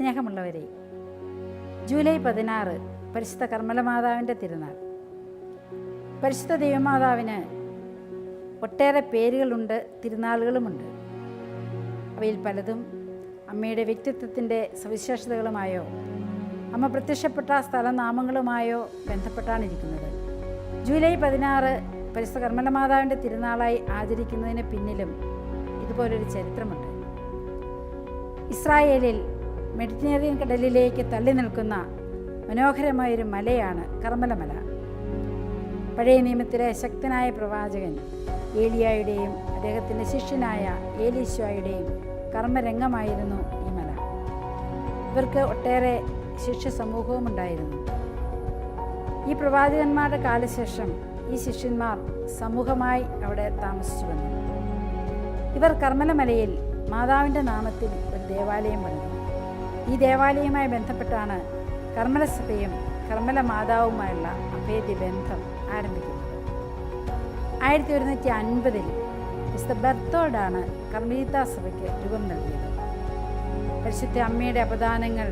സ്നേഹമുള്ളവരെ ജൂലൈ പതിനാറ് പരിശുദ്ധ കർമ്മലമാതാവിന്റെ തിരുനാൾ. പരിശുദ്ധ ദൈവമാതാവിന് ഒട്ടേറെ പേരുകളുണ്ട് തിരുനാളുകളുമുണ്ട്. അവയിൽ പലതും അമ്മയുടെ വ്യക്തിത്വത്തിന്റെ സവിശേഷതകളുമായോ അമ്മ പ്രത്യക്ഷപ്പെട്ട സ്ഥലനാമങ്ങളുമായോ ബന്ധപ്പെട്ടാണ് ഇരിക്കുന്നത് ജൂലൈ പതിനാറ് പരിശുദ്ധ കർമ്മലമാതാവിന്റെ തിരുനാളായി ആചരിക്കുന്നതിന് പിന്നിലും ഇതുപോലൊരു ചരിത്രമുണ്ട്. ഇസ്രായേലിൽ മെഡിറ്ററേനിയൻ കടലിലേക്ക് തള്ളി നിൽക്കുന്ന മനോഹരമായൊരു മലയാണ് കർമ്മലമല. പഴയ നിയമത്തിലെ ശക്തനായ പ്രവാചകൻ ഏലിയായുടെയും അദ്ദേഹത്തിന്റെ ശിഷ്യനായ ഏലീശ്വായുടെയും കർമ്മരംഗമായിരുന്നു ഈ മല. ഇവർക്ക് ഒട്ടേറെ ശിഷ്യ സമൂഹവും ഉണ്ടായിരുന്നു ഈ പ്രവാചകന്മാരുടെ കാലശേഷം ഈ ശിഷ്യന്മാർ സമൂഹമായി അവിടെ താമസിച്ചു വന്നു. ഇവർ കർമ്മലമലയിൽ മാതാവിന്റെ നാമത്തിൽ ഒരു ദേവാലയം പണിതു. ഈ ദേവാലയവുമായി ബന്ധപ്പെട്ടാണ് കർമ്മലസഭയും കർമ്മല മാതാവുമായുള്ള അഭേദ്യ ബന്ധം ആരംഭിക്കുന്നത്. ആയിരത്തി ഒരുന്നൂറ്റി അൻപതിൽ മിസ്റ്റർ ബെർത്തോഡാണ് കർമ്മീതാ സഭയ്ക്ക് രൂപം നൽകിയത്. പരിശുദ്ധ അമ്മയുടെ അപദാനങ്ങൾ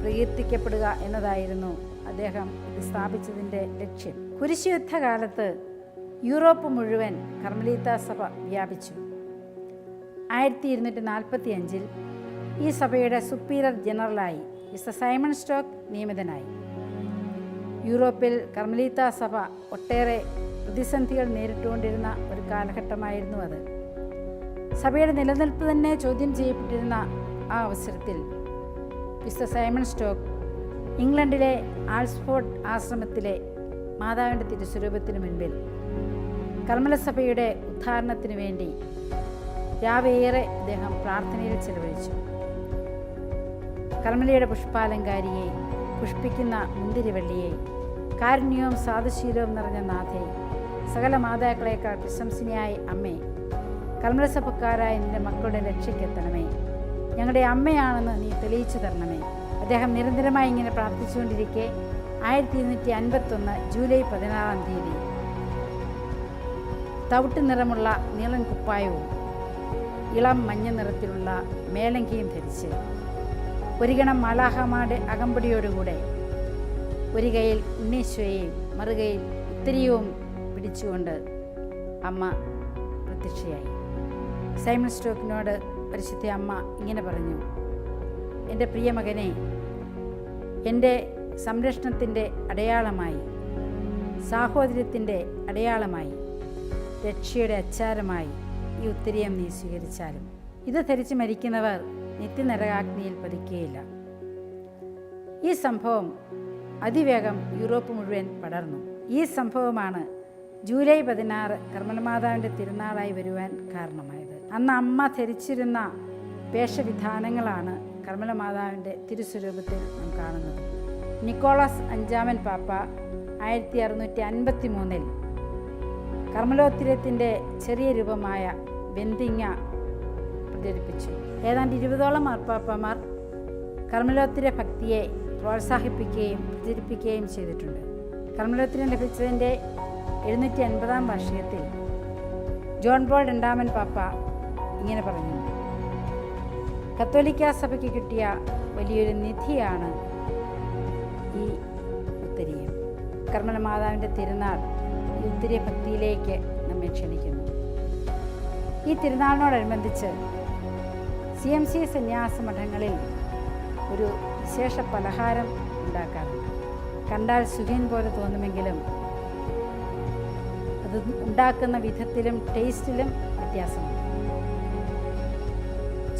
പ്രകീർത്തിക്കപ്പെടുക എന്നതായിരുന്നു അദ്ദേഹം ഇത് സ്ഥാപിച്ചതിന്റെ ലക്ഷ്യം. കുരിശുയുദ്ധകാലത്ത് യൂറോപ്പ് മുഴുവൻ കർമ്മലീത്ത സഭ വ്യാപിച്ചു. ആയിരത്തി ഇരുന്നൂറ്റി നാൽപ്പത്തി അഞ്ചിൽ ഈ സഭയുടെ സുപ്പീരിയർ ജനറലായി മിസ്റ്റർ സൈമൺ സ്റ്റോക്ക് നിയമിതനായി. യൂറോപ്പിൽ കർമലീത്ത സഭ ഒട്ടേറെ പ്രതിസന്ധികൾ നേരിട്ടുകൊണ്ടിരുന്ന ഒരു കാലഘട്ടമായിരുന്നു അത്. സഭയുടെ നിലനിൽപ്പ് തന്നെ ചോദ്യം ചെയ്യപ്പെട്ടിരുന്ന ആ അവസരത്തിൽ മിസ്റ്റർ സൈമൺ സ്റ്റോക്ക് ഇംഗ്ലണ്ടിലെ ആൾസ്ഫോർഡ് ആശ്രമത്തിലെ മാതാവിന്റെ തിരുസ്വരൂപത്തിന് മുൻപിൽ കർമ്മലസഭയുടെ ഉദ്ധാരണത്തിന് വേണ്ടി രാവേറെ അദ്ദേഹം പ്രാർത്ഥനയിൽ ചെലവഴിച്ചു. കർമ്മലയുടെ പുഷ്പാലങ്കാരിയെ പുഷ്പിക്കുന്ന മുന്തിരിവള്ളിയെ കാരുണ്യവും സാധുശീലവും നിറഞ്ഞ നാഥേ സകല മാതാക്കളേക്കാൾ പ്രശംസനയായ അമ്മേ കർമ്മസഭക്കാരായ നിന്റെ മക്കളുടെ രക്ഷയ്ക്കെത്തണമേ. ഞങ്ങളുടെ അമ്മയാണെന്ന് നീ തെളിയിച്ചു തരണമേ. അദ്ദേഹം നിരന്തരമായി ഇങ്ങനെ പ്രാർത്ഥിച്ചുകൊണ്ടിരിക്കെ ആയിരത്തി ഇരുന്നൂറ്റി അൻപത്തൊന്ന് ജൂലൈ പതിനാറാം തീയതി. തവിട്ട് നിറമുള്ള നീളൻ കുപ്പായവും ഇളം മഞ്ഞ നിറത്തിലുള്ള മേലങ്കിയും ധരിച്ച് ഒരു ഗണം മാളാഹമാടെ അകമ്പടിയോടുകൂടെ. ഒരു കൈയിൽ ഉണ്ണീശ്വയെയും മറുകൈയിൽ ഉത്തരിയവും പിടിച്ചുകൊണ്ട് അമ്മ പ്രത്യക്ഷയായി. സൈമൺ സ്റ്റോക്കിനോട് പരിശുദ്ധ അമ്മ ഇങ്ങനെ പറഞ്ഞു എന്റെ പ്രിയ മകനെ എന്റെ സംരക്ഷണത്തിന്റെ അടയാളമായി സാഹോദര്യത്തിന്റെ അടയാളമായി രക്ഷയുടെ അച്ചാരമായി ഈ ഉത്തരീയം നീ സ്വീകരിച്ചാലും. ഇത് ധരിച്ച് മരിക്കുന്നവർ നിത്യനരകാഗ്നിയിൽ പതിക്കുകയില്ല. ഈ സംഭവം അതിവേഗം യൂറോപ്പ് മുഴുവൻ പടർന്നു. ഈ സംഭവമാണ് ജൂലൈ പതിനാറ് കർമ്മലമാതാവിന്റെ തിരുനാളായി വരുവാൻ കാരണമായത്. അന്ന് അമ്മ ധരിച്ചിരുന്ന വേഷവിധാനങ്ങളാണ് കർമ്മലമാതാവിന്റെ തിരുസ്വരൂപത്തിൽ നാം കാണുന്നത്. നിക്കോളാസ് അഞ്ചാമൻ പാപ്പ ആയിരത്തി അറുന്നൂറ്റി അൻപത്തി മൂന്നിൽ കർമ്മലോത്തിരത്തിന്റെ ചെറിയ രൂപമായ ബന്ദിങ്ങ പ്രചരിപ്പിച്ചു ഏതാണ്ട് ഇരുപതോളം മാർപ്പാപ്പമാർ കർമ്മലോത്തിര ഭക്തിയെ പ്രോത്സാഹിപ്പിക്കുകയും പ്രചരിപ്പിക്കുകയും ചെയ്തിട്ടുണ്ട്. കർമ്മലോത്തിരം ലഭിച്ചതിന്റെ എഴുന്നൂറ്റി അൻപതാം വാർഷികത്തിൽ ജോൺ പോൾ രണ്ടാമൻ പാപ്പ ഇങ്ങനെ പറഞ്ഞു. കത്തോലിക്ക സഭയ്ക്ക് കിട്ടിയ വലിയൊരു നിധിയാണ് ഈ ഉത്തരീയം. കർമ്മല മാതാവിന്റെ തിരുനാൾ ഈ ഉത്തരീയ ഭക്തിയിലേക്ക് നമ്മെ ക്ഷണിക്കുന്നു. ഈ തിരുനാളിനോടനുബന്ധിച്ച് സി എം സി സന്യാസ മഠങ്ങളിൽ ഒരു വിശേഷ പലഹാരം ഉണ്ടാക്കാറുണ്ട്. കണ്ടാൽ സുഖീൻ പോലെ തോന്നുമെങ്കിലും അത് ഉണ്ടാക്കുന്ന വിധത്തിലും ടേസ്റ്റിലും വ്യത്യാസമുണ്ട്.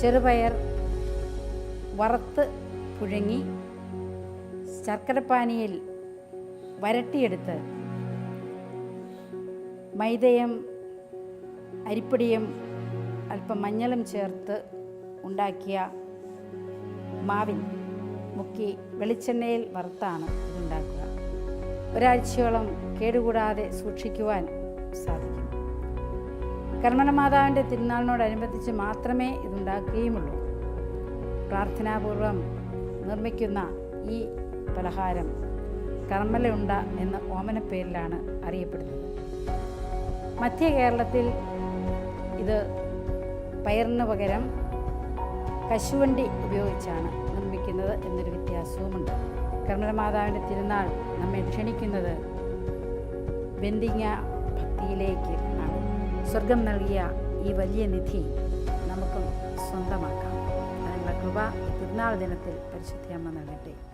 ചെറുപയർ വറുത്ത് പുഴുങ്ങി ശർക്കരപ്പാനിയിൽ വരട്ടിയെടുത്ത് മൈദയും അരിപ്പൊടിയും അല്പം മഞ്ഞളും ചേർത്ത് ഉണ്ടാക്കിയ മാവിൽ മുക്കി വെളിച്ചെണ്ണയിൽ വറുത്താണ് ഇതുണ്ടാക്കുക. ഒരാഴ്ചയോളം കേടുകൂടാതെ സൂക്ഷിക്കുവാൻ സാധിക്കും. കർമ്മലമാതാവിന്റെ തിരുനാളിനോടനുബന്ധിച്ച് മാത്രമേ ഇതുണ്ടാക്കുകയുമുള്ളൂ. പ്രാർത്ഥനാപൂർവം നിർമ്മിക്കുന്ന ഈ പലഹാരം കർമ്മലുണ്ട എന്ന ഓമന ഓമനപ്പേരിലാണ് അറിയപ്പെടുന്നത്. മധ്യ കേരളത്തിൽ ഇത് പയറിന് പകരം കശുവണ്ടി ഉപയോഗിച്ചാണ് നിർമ്മിക്കുന്നത് എന്നൊരു വ്യത്യാസവുമുണ്ട്. കർമ്മമാതാവിന്റെ തിരുനാൾ നമ്മെ ക്ഷണിക്കുന്നത് ബന്ധിങ്ങ ഭക്തിയിലേക്ക് ആണ്. സ്വർഗം നൽകിയ ഈ വലിയ നിധി നമുക്കും സ്വന്തമാക്കാം. അതിനുള്ള കൃപ തിരുനാൾ ദിനത്തിൽ പരിശുദ്ധിയമ്മ നൽകട്ടെ.